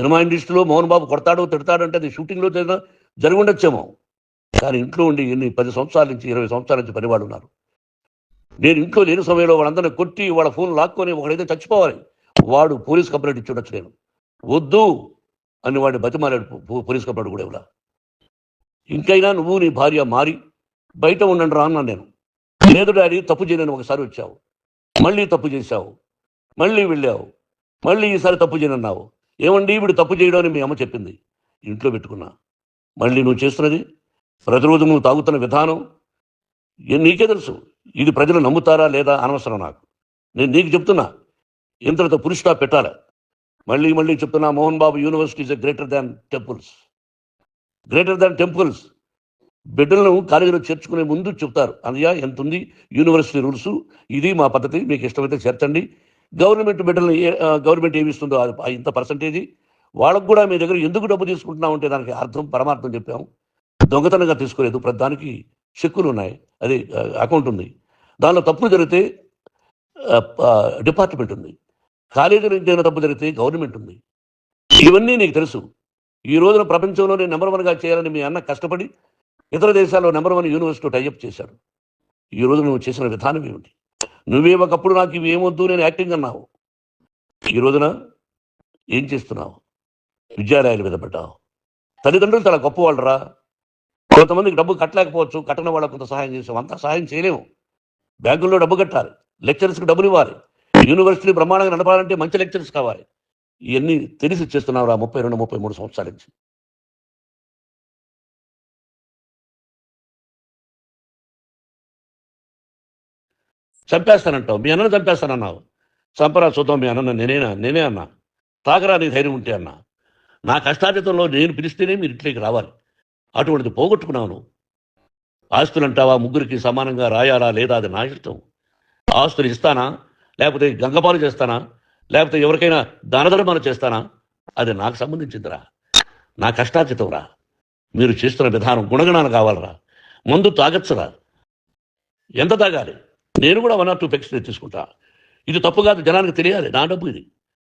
Cinema ఇండస్ట్రీలో మోహన్ బాబు కొడతాడు తిడతాడు అంటే అది షూటింగ్లో జరిగిన జరిగి ఉండొచ్చేమో కానీ ఇంట్లో ఉండి ఎన్ని పది సంవత్సరాల నుంచి ఇరవై సంవత్సరాల నుంచి పనివాడు ఉన్నారు. నేను ఇంట్లో లేని సమయంలో వాళ్ళందరినీ కొట్టి వాళ్ళ ఫోన్ లాక్కొని ఒకడైతే చచ్చిపోవాలి. వాడు పోలీస్ కంప్లైంట్ ఇచ్చి ఉండొచ్చు నేను. వద్దు అని వాడిని బతిమాలాడు పోలీస్ కంప్లైంట్ కూడా ఇవ్వడా ఇంకైనా నువ్వు నీ భార్య మారి బయట ఉండండి రా అన్నాను నేను. లేదు డాడీ తప్పు చేయలేని ఒకసారి వచ్చావు. మళ్ళీ తప్పు చేశావు. మళ్ళీ వెళ్ళావు. మళ్ళీ ఈసారి తప్పు చేయనన్నావు. ఏమండి వీడు తప్పు చేయడం అని మీ అమ్మ చెప్పింది. ఇంట్లో పెట్టుకున్నా. మళ్ళీ నువ్వు చేస్తున్నది? ప్రతిరోజు నువ్వు తాగుతున్న విధానం? ఏ- నీకే తెలుసు. ఇది ప్రజలు నమ్ముతారా లేదా అనవసరం నాకు. నేను నీకు చెప్తున్నా. ఇంతటితో పురుషుడా పెట్టాలి. మళ్ళీ మళ్ళీ చెప్తున్నా Mohan Babu university is greater than temples. Greater than temples. బిడ్డలను కాలేజీలో చేర్చుకునే ముందు చెప్తారు. అన్నయ్య ఎంత ఉంది యూనివర్సిటీ రూల్స్. ఇది మా పద్ధతి. మీకు ఇష్టమైతే చేర్చండి. గవర్నమెంట్ బిడ్డలను గవర్నమెంట్ ఏమిస్తుందో అది ఇంత పర్సంటేజీ. వాళ్ళకు కూడా మీ దగ్గర ఎందుకు డబ్బు తీసుకుంటున్నాం అంటే దానికి అర్థం పరమార్థం చెప్పాము. దొంగతనంగా తీసుకోలేదు. ప్రతిదానికి చెక్కులు ఉన్నాయి. అది అకౌంట్ ఉంది. దానిలో తప్పులు జరిగితే డిపార్ట్మెంట్ ఉంది. కాలేజీ నుంచి ఏదైనా తప్పు జరిగితే గవర్నమెంట్ ఉంది. ఇవన్నీ నీకు తెలుసు. ఈ రోజున ప్రపంచంలోనే నెంబర్ వన్గా చేయాలని మీ అన్న కష్టపడి ఇతర దేశాల్లో నెంబర్ వన్ యూనివర్సిటీ టైఅప్ చేశాడు. ఈ రోజు నువ్వు చేసిన విధానం ఏమిటి? నువ్వే ఒకప్పుడు నాకు ఇవి ఏమొద్దు నేను యాక్టింగ్ అన్నావు. ఈ రోజున ఏం చేస్తున్నావు? విద్యాలయాల మీద పడ్డావు. తల్లిదండ్రులు చాలా గొప్పవాళ్ళరా. కొంతమందికి డబ్బు కట్టలేకపోవచ్చు కట్టని వాళ్ళకు కొంత సహాయం చేసాం అంతా సహాయం చేయలేము. బ్యాంకుల్లో డబ్బు కట్టాలి. లెక్చరర్స్కి డబ్బులు ఇవ్వాలి. యూనివర్సిటీ బ్రహ్మాండంగా నడపాలంటే మంచి లెక్చరర్స్ కావాలి. ఇవన్నీ తెలిసి చేస్తున్నావు రా ముప్పై రెండు ముప్పై మూడు సంవత్సరాల నుంచి. చంపేస్తానంటావు. మీ అన్నను చంపేస్తానన్నావు. చంపరా చూద్దాం మీ అన్న నేనేనా నేనే అన్నా. తాగరా నీ ధైర్యం ఉంటే అన్నా. నా కష్టాతీతంలో నేను పిలిస్తేనే మీరు ఇంట్లోకి రావాలి. అటువంటిది పోగొట్టుకున్నావు ఆస్తులు అంటావా ముగ్గురికి సమానంగా రాయాలా లేదా? అది నా ఇష్టం. ఆస్తులు ఇస్తానా? లేకపోతే గంగపాలు చేస్తానా? లేకపోతే ఎవరికైనా దానధర్మాలు చేస్తానా? అది నాకు సంబంధించిందిరా. నా కష్టార్జితం రా. మీరు చేస్తున్న విధానం గుణగణాలు కావాలరా. మందు తాగచ్చురా ఎంత తాగాలి? నేను కూడా వన్ ఆర్ టూ పెక్స్ తీసుకుంటా. ఇది తప్పు కాదు జనానికి తెలియాలి. నా డబ్బు ఇది.